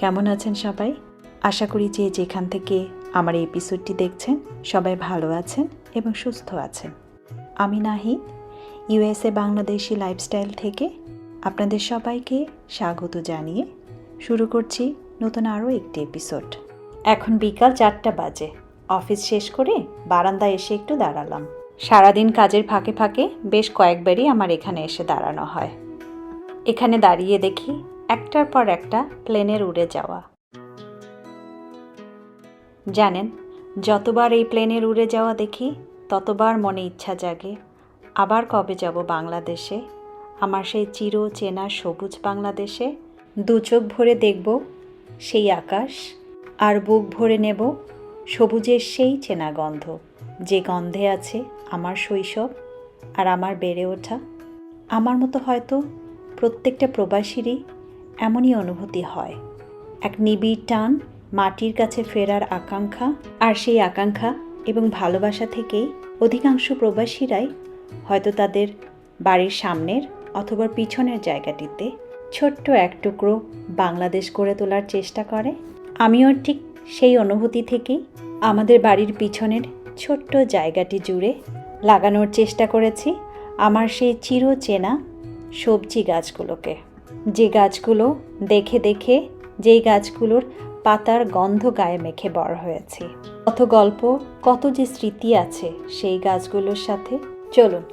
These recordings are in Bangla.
কেমন আছেন সবাই? আশা করি যে যেখান থেকে আমার এই এপিসোডটি দেখছেন, সবাই ভালো আছেন এবং সুস্থ আছেন। আমি নাহি ইউএসএ বাংলাদেশি লাইফস্টাইল থেকে আপনাদের সবাইকে স্বাগত জানিয়ে শুরু করছি নতুন আরও একটি এপিসোড এখন বিকাল চারটা বাজে। অফিস শেষ করে বারান্দায় এসে একটু দাঁড়ালাম। সারাদিন কাজের ফাঁকে ফাঁকে বেশ কয়েকবারই আমার এখানে এসে দাঁড়ানো হয়। এখানে দাঁড়িয়ে দেখি একটার পর একটা প্লেনের উড়ে যাওয়া। জানেন, যতবার এই প্লেনের উড়ে যাওয়া দেখি, ততবার মনে ইচ্ছা জাগে, আবার কবে যাব বাংলাদেশে? আমার সেই চির চেনা সবুজ বাংলাদেশে, দু চোখ ভরে দেখব সেই আকাশ, আর বুক ভরে নেব সবুজের সেই চেনা গন্ধ, যে গন্ধে আছে আমার শৈশব আর আমার বেড়ে ওঠা। আমার মতো হয়তো প্রত্যেকটা প্রবাসীরই এমনই অনুভূতি হয়। এক নিবিড় টান, মাটির কাছে ফেরার আকাঙ্ক্ষা, আর সেই আকাঙ্ক্ষা এবং ভালোবাসা থেকেই অধিকাংশ প্রবাসীরাই হয়তো তাদের বাড়ির সামনের অথবা পিছনের জায়গাটিতে ছোট্ট এক টুকরো বাংলাদেশ গড়ে তোলার চেষ্টা করে। আমিও ঠিক সেই অনুভূতি থেকেই আমাদের বাড়ির পিছনের ছোট্ট জায়গাটি জুড়ে লাগানোর চেষ্টা করেছি, আমার সেই চির চেনা সবজি গাছগুলোকে। যে গাছগুলো দেখে দেখে, যেই গাছগুলোর পাতার গন্ধ গায়ে মেখে বড় হয়েছি। কত গল্প, কত যে স্মৃতি আছে সেই গাছগুলোর সাথে। চলুন,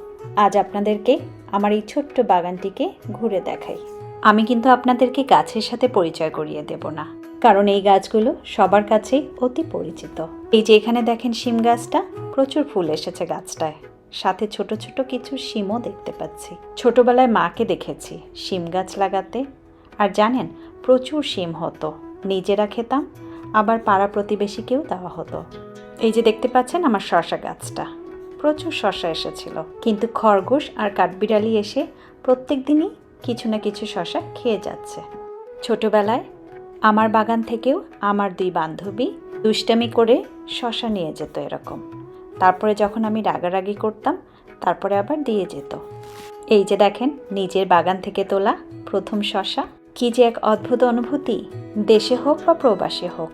আজ আপনাদেরকে আমার এই ছোট্ট বাগানটিকে ঘুরে দেখাই। আমি কিন্তু আপনাদেরকে গাছের সাথে পরিচয় করিয়ে দেব না, কারণ এই গাছগুলো সবার কাছেই অতি পরিচিত। এই যে এখানে দেখেন শিম গাছটা, প্রচুর ফুল এসেছে গাছটায়। সাথে ছোট ছোট কিছু শিমও দেখতে পাচ্ছি। ছোটবেলায় মাকে দেখেছি শিম গাছ লাগাতে। আর জানেন, প্রচুর শিম হতো। নিজেরা খেতাম, আবার পাড়া প্রতিবেশীকেও দেওয়া হতো। এই যে দেখতে পাচ্ছেন আমার শশা গাছটা। প্রচুর শশা এসেছিল। কিন্তু খরগোশ আর কাঠবিড়ালি এসে প্রত্যেক দিনই কিছু না কিছু শশা খেয়ে যাচ্ছে। ছোটবেলায় আমার বাগান থেকেও আমার দুই বান্ধবী দুষ্টামি করে শশা নিয়ে যেত এরকম। তারপরে যখন আমি রাগারাগি করতাম, তারপরে আবার দিয়ে যেত। এই যে দেখেন, নিজের বাগান থেকে তোলা প্রথম শশা, কি যে এক অদ্ভুত অনুভূতি, দেশে হোক বা প্রবাসে হোক।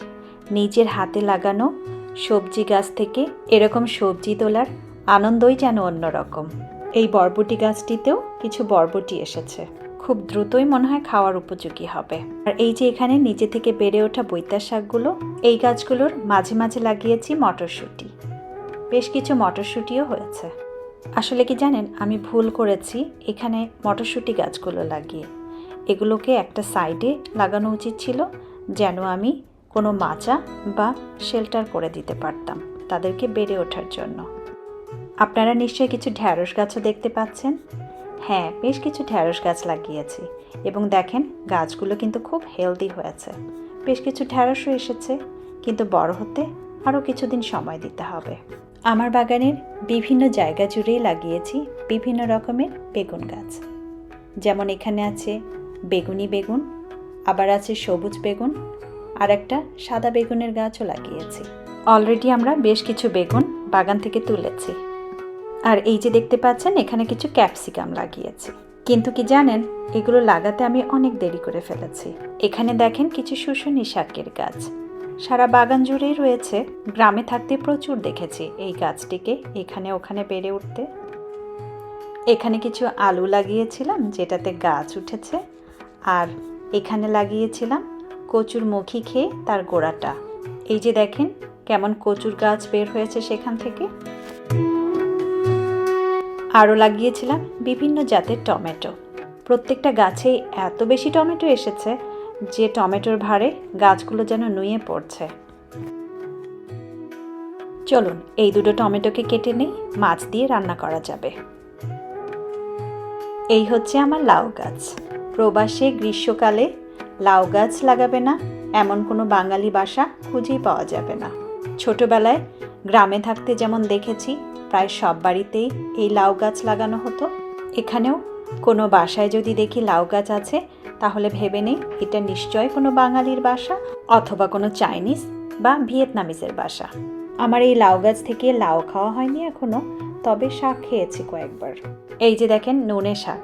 নিজের হাতে লাগানো সবজি গাছ থেকে এরকম সবজি তোলার আনন্দই যেন অন্যরকম। এই বরবটি গাছটিতেও কিছু বরবটি এসেছে। খুব দ্রুতই মনে হয় খাওয়ার উপযোগী হবে। আর এই যে এখানে নিচে থেকে বেড়ে ওঠা বৈতার শাকগুলো, এই গাছগুলোর মাঝে মাঝে লাগিয়েছি মটরশুঁটি। বেশ কিছু মটরশুঁটিও হয়েছে। আসলে কি জানেন, আমি ভুল করেছি, এখানে মটরশুঁটি গাছগুলো লাগিয়ে। এগুলোকে একটা সাইডে লাগানো উচিত ছিল, যেন আমি কোনো মাচা বা শেল্টার করে দিতে পারতাম তাদেরকে বেড়ে ওঠার জন্য। আপনারা নিশ্চয়ই কিছু ঢ্যাঁড়স গাছও দেখতে পাচ্ছেন? হ্যাঁ বেশ কিছু ঢ্যাঁড়স গাছ লাগিয়েছি এবং দেখেন, গাছগুলো কিন্তু খুব হেলদি হয়েছে। বেশ কিছু ঢ্যাঁড়সও এসেছে, কিন্তু বড় হতে আরও কিছুদিন সময় দিতে হবে। আমার বাগানের বিভিন্ন জায়গা জুড়েই লাগিয়েছি বিভিন্ন রকমের বেগুন গাছ। যেমন এখানে আছে বেগুনি বেগুন, আবার আছে সবুজ বেগুন, আর একটা সাদা বেগুনের গাছও লাগিয়েছি। অলরেডি আমরা বেশ কিছু বেগুন বাগান থেকে তুলেছি। আর এই যে দেখতে পাচ্ছেন, এখানে কিছু ক্যাপসিকাম লাগিয়েছি। কিন্তু কি জানেন, এগুলো লাগাতে আমি অনেক দেরি করে ফেলেছি। এখানে দেখেন কিছু শুশুনি শাকের গাছ। সারা বাগান জুড়েই রয়েছে। গ্রামে থাকতে প্রচুর দেখেছি এই গাছটিকে, এখানে ওখানে বেড়ে উঠতে। এখানে কিছু আলু লাগিয়েছিলাম, যেটাতে গাছ উঠেছে। আর এখানে লাগিয়েছিলাম কচুর মুখি খেয়ে তার গোড়াটা। এই যে দেখেন, কেমন কচুর গাছ বের হয়েছে সেখান থেকে। আরও লাগিয়েছিলাম বিভিন্ন জাতের টমেটো। প্রত্যেকটা গাছেই এত বেশি টমেটো এসেছে যে টমেটোর ভারে গাছগুলো যেন নুয়ে পড়ছে। চলুন, এই দুটো টমেটোকে কেটে নেই, মাছ দিয়ে রান্না করা যাবে। এই হচ্ছে আমার লাউ গাছ। প্রবাসে, গ্রীষ্মকালে লাউ গাছ লাগাবে না, এমন কোনো বাঙালি বাসা খুঁজেই পাওয়া যাবে না। ছোটবেলায় গ্রামে থাকতে যেমন দেখেছি, প্রায় সব বাড়িতেই এই লাউ গাছ লাগানো হতো। এখানেও কোনো বাসায় যদি দেখি লাউ গাছ আছে তাহলে ভেবে নেই, এটা নিশ্চয় কোনো বাঙালির বাসা অথবা কোনো চাইনিজ বা ভিয়েতনামিজের বাসা। আমার এই লাউ গাছ থেকে লাউ খাওয়া হয়নি এখনও তবে শাক খেয়েছি কয়েকবার। এই যে দেখেন নুনে শাক,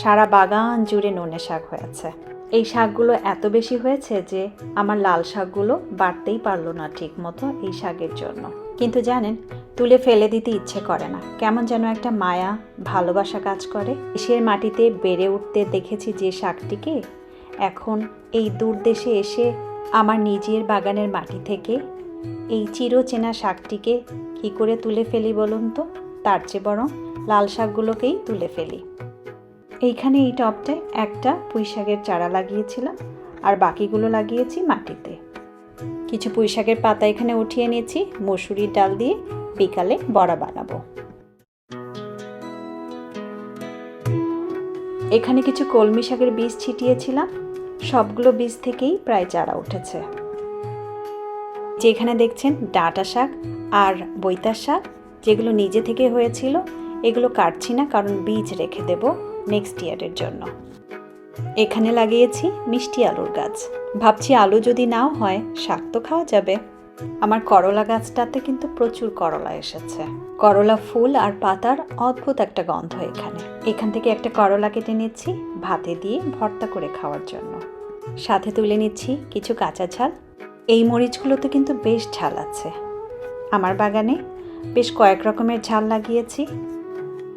সারা বাগান জুড়ে নুনে শাক হয়েছে এই শাকগুলো এত বেশি হয়েছে যে আমার লাল শাকগুলো বাড়তেই পারল না ঠিক মতো এই শাকের জন্য। কিন্তু জানেন, তুলে ফেলে দিতে ইচ্ছে করে না। কেমন যেন একটা মায়া, ভালোবাসা কাজ করে। দেশের মাটিতে বেড়ে উঠতে দেখেছি যে শাকটিকে। এখন এই দূর দেশে এসে আমার নিজের বাগানের মাটি থেকে এই চিরচেনা শাকটিকে কি করে তুলে ফেলি বলুন তো? তার চেয়ে বরং লাল শাকগুলোকেই তুলে ফেলি। এইখানে এই টবটায় একটা পুঁইশাকের চারা লাগিয়েছিলাম, আর বাকিগুলো লাগিয়েছি মাটিতে। কিছু পুঁইশাকের পাতা এখানে উঠিয়ে নিয়েছি, মসুরির ডাল দিয়ে বিকালে বড়া বানাবো। এখানে কিছু কলমি শাকের বীজ ছিটিয়েছিলাম, সবগুলো বীজ থেকেই প্রায় চারা উঠেছে। যেখানে দেখছেন ডাঁটা শাক আর বৈতার শাক, যেগুলো নিজে থেকে হয়েছিল, এগুলো কাটছি না কারণ বীজ রেখে দেব। নেক্সট ইয়ারের জন্য। এখানে লাগিয়েছি মিষ্টি আলুর গাছ। ভাবছি আলু যদি নাও হয়, শাক তো খাওয়া যাবে। আমার করলা গাছটাতে কিন্তু প্রচুর করলা এসেছে। করলা ফুল আর পাতার অদ্ভুত একটা গন্ধ এখানে। এখান থেকে একটা করলা কেটে নিচ্ছি, ভাতে দিয়ে ভর্তা করে খাওয়ার জন্য। সাথে তুলে নিচ্ছি কিছু কাঁচা ঝাল। এই মরিচগুলোতে কিন্তু বেশ ঝাল আছে। আমার বাগানে বেশ কয়েক রকমের ঝাল লাগিয়েছি।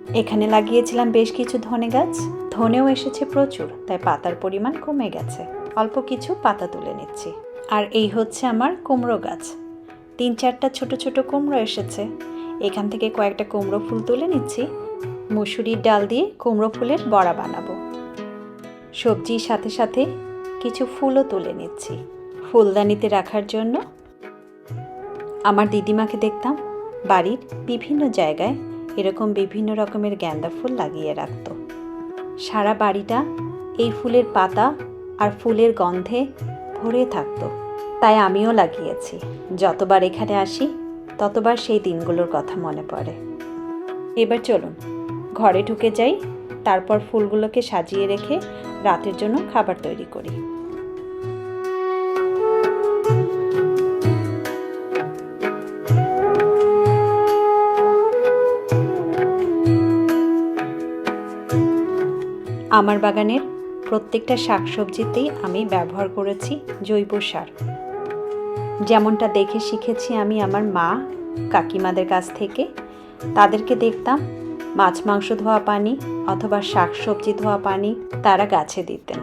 এখানে লাগিয়েছিলাম বেশ কিছু ধনে গাছ। ধনেও এসেছে প্রচুর, তাই পাতার পরিমাণ কমে গেছে। অল্প কিছু পাতা তুলে নিচ্ছি। আর এই হচ্ছে আমার কুমড়ো গাছ। তিন চারটা ছোট ছোট কুমড়ো এসেছে। এখান থেকে কয়েকটা কুমড়ো ফুল তুলে নিচ্ছি। মুসুরির ডাল দিয়ে কুমড়ো ফুলের বড়া বানাবো। সবজির সাথে সাথে কিছু ফুলও তুলে নিচ্ছি। ফুলদানিতে রাখার জন্য আমার দিদিমাকে দেখতাম বাড়ির বিভিন্ন জায়গায় এরকম বিভিন্ন রকমের গ্যান্দা ফুল লাগিয়ে রাখত। সারা বাড়িটা এই ফুলের পাতা আর ফুলের গন্ধে ভরে থাকতো। তাই আমিও লাগিয়েছি। যতবার এখানে আসি, ততবার সেই দিনগুলোর কথা মনে পড়ে। এবার চলুন, ঘরে ঢুকে যাই, তারপর ফুলগুলোকে সাজিয়ে রেখে রাতের জন্য খাবার তৈরি করি। আমার বাগানের প্রত্যেকটা শাকসবজিতেই আমি ব্যবহার করেছি জৈব সার। যেমনটা দেখে শিখেছি আমি আমার মা, কাকিমাদের কাছ থেকে। তাদেরকে দেখতাম মাছ, মাংস ধোয়া পানি অথবা শাকসবজি ধোয়া পানি তারা গাছে দিতেন।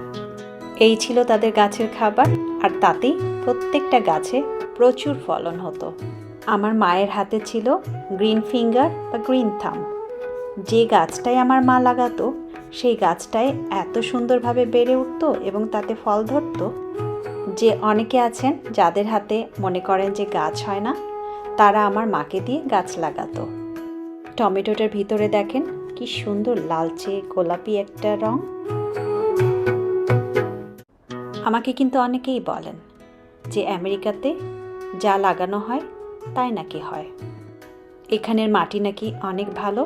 এই ছিল তাদের গাছের খাবার আর তাতেই প্রত্যেকটা গাছে প্রচুর ফলন হতো। আমার মায়ের হাতে ছিল গ্রিন ফিঙ্গার বা গ্রিন থাম। যে গাছটাই আমার মা লাগাতো সেই গাছটায় এত সুন্দরভাবে বেড়ে উঠতো এবং তাতে ফল ধরতো যে অনেকে আছেন যাদের হাতে মনে করেন যে গাছ হয় না, তারা আমার মাকে দিয়ে গাছ লাগাতো। টমেটোটার ভিতরে দেখেন কি সুন্দর লালচে গোলাপি একটা রং। আমাকে কিন্তু অনেকেই বলেন যে আমেরিকাতে যা লাগানো হয় তাই নাকি হয়। এখানের মাটি নাকি অনেক ভালো।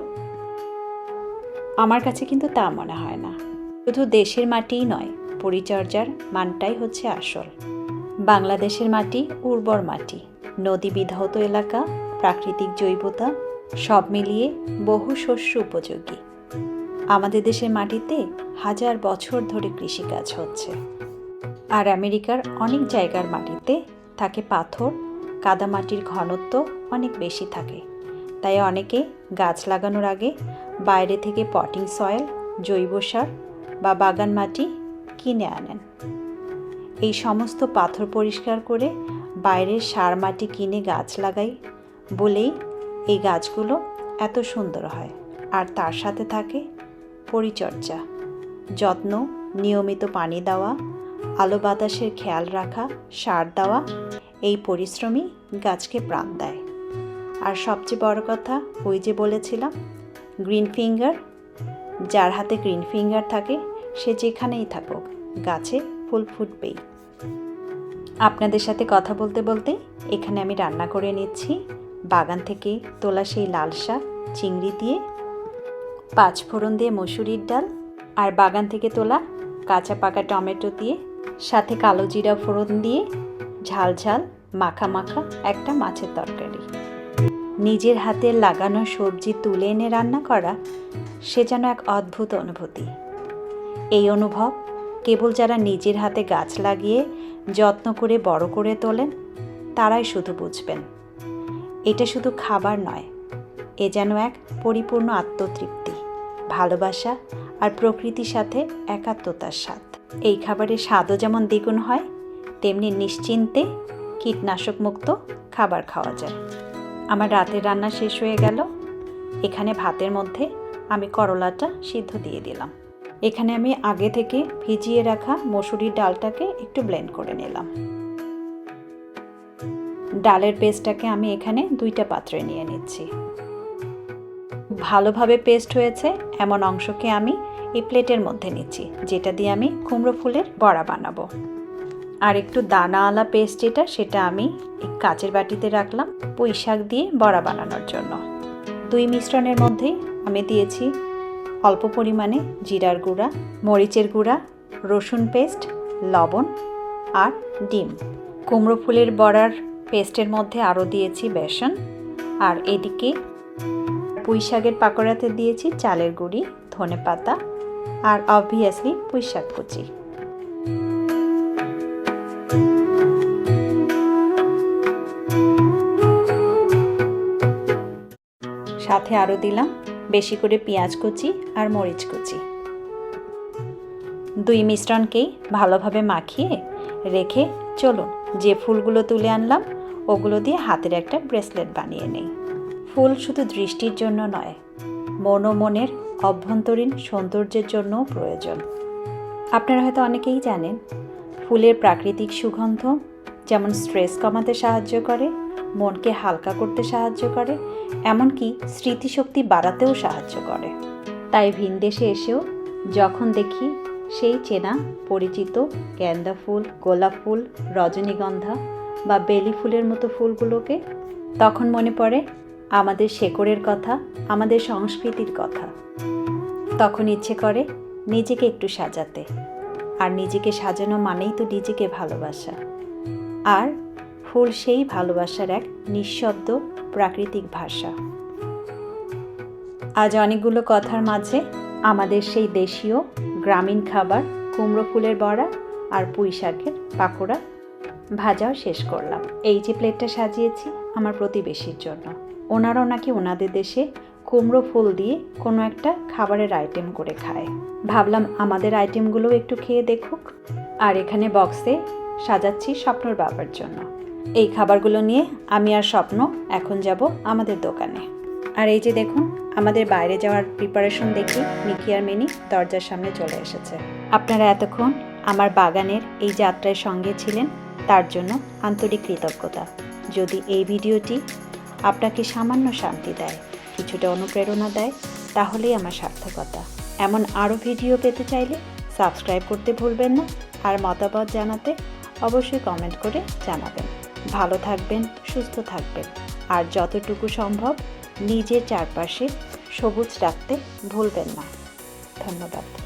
আমার কাছে কিন্তু তা মনে হয় না। শুধু দেশের মাটিই নয়, পরিচর্যার মানটাই হচ্ছে আসল। বাংলাদেশের মাটি উর্বর মাটি নদী বিধৌত এলাকা, প্রাকৃতিক জৈবতা, সব মিলিয়ে বহু শস্য উপযোগী। আমাদের দেশের মাটিতে হাজার বছর ধরে কৃষিকাজ হচ্ছে। আর আমেরিকার অনেক জায়গার মাটিতে থাকে পাথর, কাদামাটির ঘনত্ব অনেক বেশি থাকে। তাই অনেকে গাছ লাগানোর আগে বাইরে থেকে পটিং সয়েল, জৈব সার বা বাগান মাটি কিনে আনেন। এই সমস্ত পাথর পরিষ্কার করে বাইরের সার মাটি কিনে গাছ লাগাই বলেই এই গাছগুলো এত সুন্দর হয় আর তার সাথে থাকে পরিচর্যা, যত্ন, নিয়মিত পানি দেওয়া, আলো বাতাসের খেয়াল রাখা, সার দেওয়া, এই পরিশ্রমই গাছকে প্রাণ দেয়। আর সবচেয়ে বড় কথা ওই যে বলেছিলাম গ্রিন ফিঙ্গার যার হাতে গ্রিন ফিঙ্গার থাকে, সে যেখানেই থাকুক, গাছে ফুল ফুটবেই। আপনাদের সাথে কথা বলতে বলতে এখানে আমি রান্না করে নিচ্ছি, বাগান থেকে তোলা সেই লাল শাক, চিংড়ি দিয়ে, পাঁচ ফোড়ন দিয়ে মসুরির ডাল, আর বাগান থেকে তোলা কাঁচা পাকা টমেটো দিয়ে, সাথে কালো জিরা ফোড়ন দিয়ে ঝাল ঝাল মাখা মাখা একটা মাছের তরকারি। নিজের হাতে লাগানো সবজি তুলে এনে রান্না করা, সে যেন এক অদ্ভুত অনুভূতি। এই অনুভব কেবল যারা নিজের হাতে গাছ লাগিয়ে যত্ন করে বড় করে তোলেন, তারাই শুধু বুঝবেন। এটা শুধু খাবার নয়, এ যেন এক পরিপূর্ণ আত্মতৃপ্তি, ভালোবাসা আর প্রকৃতির সাথে একাত্মতার স্বাদ। এই খাবারের স্বাদও যেমন দ্বিগুণ হয়, তেমনি নিশ্চিন্তে কীটনাশক মুক্ত খাবার খাওয়া যায়। আমার রাতের রান্না শেষ হয়ে গেল। এখানে ভাতের মধ্যে আমি করলাটা সিদ্ধ দিয়ে দিলাম। এখানে আমি আগে থেকে ভিজিয়ে রাখা মসুরির ডালটাকে একটু ব্লেন্ড করে নিলাম। ডালের পেস্টটাকে আমি এখানে দুইটা পাত্রে নিয়ে নিচ্ছি। ভালোভাবে পেস্ট হয়েছে এমন অংশকে আমি এই প্লেটের মধ্যে নিচ্ছি, যেটা দিয়ে আমি কুমড়ো ফুলের বড়া বানাবো। আর একটু দানাওয়ালা পেস্ট যেটা, সেটা আমি কাচের বাটিতে রাখলাম পুঁই শাক দিয়ে বড়া বানানোর জন্য। দুই মিশ্রণের মধ্যেই আমি দিয়েছি অল্প পরিমাণে জিরার গুঁড়া, মরিচের গুঁড়া, রসুন পেস্ট লবণ আর ডিম। কুমড়ো ফুলের বড়ার পেস্টের মধ্যে আরও দিয়েছি বেসন। আর এদিকে পুঁই শাকের পাকোড়াতে দিয়েছি চালের গুঁড়ি ধনে পাতা আর অবভিয়াসলি পুঁই শাক কুচি। সাথে আরও দিলাম বেশি করে পেঁয়াজ কুচি আর মরিচ কুচি। দুই মিশ্রণকেই ভালোভাবে মাখিয়ে রেখে চলুন, যে ফুলগুলো তুলে আনলাম, ওগুলো দিয়ে হাতের একটা ব্রেসলেট বানিয়ে নেই। ফুল শুধু দৃষ্টির জন্য নয় মন মনের, অভ্যন্তরীণ সৌন্দর্যের জন্যও প্রয়োজন। আপনারা হয়তো অনেকেই জানেন, ফুলের প্রাকৃতিক সুগন্ধ যেমন স্ট্রেস কমাতে সাহায্য করে মনকে হালকা করতে সাহায্য করে, এমনকি স্মৃতিশক্তি বাড়াতেও সাহায্য করে। তাই ভিনদেশে এসেও যখন দেখি সেই চেনা, পরিচিত গ্যান্দা ফুল, গোলাপ ফুল, রজনীগন্ধা বা বেলি ফুলের মতো ফুলগুলোকে, তখন মনে পড়ে আমাদের শেকড়ের কথা, আমাদের সংস্কৃতির কথা। তখন ইচ্ছে করে নিজেকে একটু সাজাতে। আর নিজেকে সাজানো মানেই তো নিজেকে ভালোবাসা। আর ফুল সেই ভালোবাসার এক নিঃশব্দ প্রাকৃতিক ভাষা। আজ অনেকগুলো কথার মাঝে আমাদের সেই দেশীয় গ্রামীণ খাবার, কুমড়ো ফুলের বড়া আর পুঁই শাকের পাকোড়া ভাজাও শেষ করলাম। এই যে প্লেটটা সাজিয়েছি আমার প্রতিবেশীর জন্য। ওনারাও নাকি ওনাদের দেশে কুমড়ো ফুল দিয়ে কোনো একটা খাবারের আইটেম করে খায়। ভাবলাম আমাদের আইটেমগুলোও একটু খেয়ে দেখুক। আর এখানে বক্সে সাজাচ্ছি স্বপ্নর বাবার জন্য। এই খাবারগুলো নিয়ে আমি আর স্বপ্ন এখন যাব আমাদের দোকানে। আর এই যে দেখুন, আমাদের বাইরে যাওয়ার প্রিপারেশন দেখি মিকি আর মিনি দরজার সামনে চলে এসেছে। আপনারা এতক্ষণ আমার বাগানের এই যাত্রায় সঙ্গে ছিলেন, তার জন্য আন্তরিক কৃতজ্ঞতা। যদি এই ভিডিওটি আপনাকে সামান্য শান্তি দেয়, কিছুটা অনুপ্রেরণা দেয়, তাহলেই আমার সার্থকতা। এমন আরও ভিডিও পেতে চাইলে সাবস্ক্রাইব করতে ভুলবেন না, আর মতামত জানাতে অবশ্যই কমেন্ট করে জানাবেন। ভালো থাকবেন সুস্থ থাকবেন। আর যতটুকু সম্ভব নিজের চারপাশে সবুজ রাখতে ভুলবেন না। ধন্যবাদ।